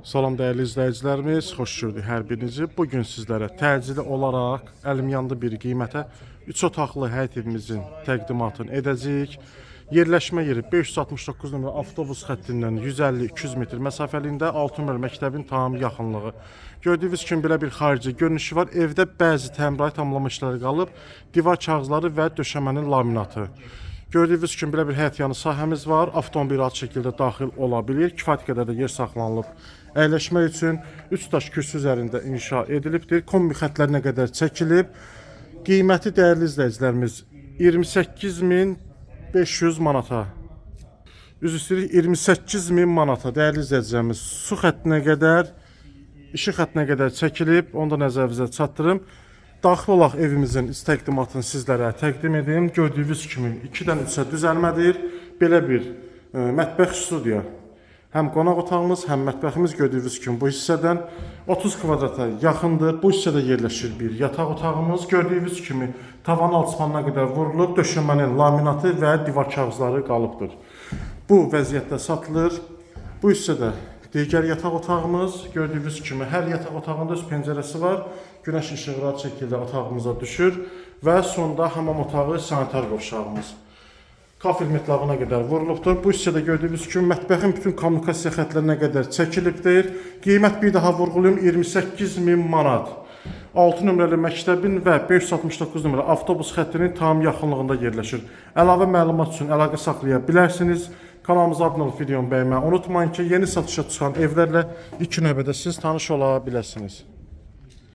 Salam dəyərli izləyicilərimiz, xoş gördük hər birinizi. Bu gün sizlərə təcili olaraq əlimyanlı bir qiymətə 3 otaqlı həyət evimizin təqdimatını edəcəyik. Yerləşmə yeri 569 nömrə avtobus xəttindən 150-200 metr məsafəliyində 6 nömrə məktəbin tam yaxınlığı. Gördüyünüz kimi belə bir xarici görünüşü var. Evdə bəzi təmirat tamamlama işləri qalıb, divar kağızları və döşəmənin laminatı. Gördüyünüz kimi belə bir həyət yanı sahəmiz var. Avtomobil rahat şəkildə daxil ola bilir. Kifayət qədər də yer saxlanılıb. Əyləşmək üçün 3 daş kürsü üzərində inşa edilibdir. Kombi xətlərinə qədər çəkilib. Qiyməti dəyərli izləyicilərimiz 28500 manata. Üzr istəyirik 28000 manata dəyərli izləyicilərimiz. Su xəttinə qədər, işıq xəttinə qədər çəkilib. Onu da nəzərinizə çatdırım. Daxil olaq evimizin iç təqdimatını sizlərə təqdim edim. Gördüyünüz kimi 2-dən 3-ə düzəlmədir. Belə bir e, mətbəx studiya. Həm qonaq otağımız, həm mətbəximiz gördüyünüz kimi bu hissədən 30 kvadrata yaxındır. Bu hissədə yerləşir bir yataq otağımız. Gördüyünüz kimi tavan alçıpanına qədər vurulub, döşəmənin laminatı və divar kağızları qalıbdır. Bu vəziyyətdə satılır. Bu hissədə digər yataq otağımız gördüyünüz kimi hər yataq otağında öz pəncərəsi var. Günəş işığı rahat şəkildə otağımıza düşür və sonda hamam otağı sanitar qovşağımız. Kafel metlağına qədər vurulubdur. Bu hissədə gördüyünüz kimi mətbəxin bütün kommunikasiya xətlərinə qədər çəkilibdir. Qiymət bir daha vurğulayım 28000 manat. 6 nömrəli məktəbin və 569 nömrəli avtobus xəttinin tam yaxınlığında yerləşir. Əlavə məlumat üçün əlaqə saxlaya bilərsiniz. Kanalımıza abunə olub videomu bəyənməyi unutmayın ki, yeni satışa çıxan evlərlə ilk növbədə siz tanış ola biləsiniz.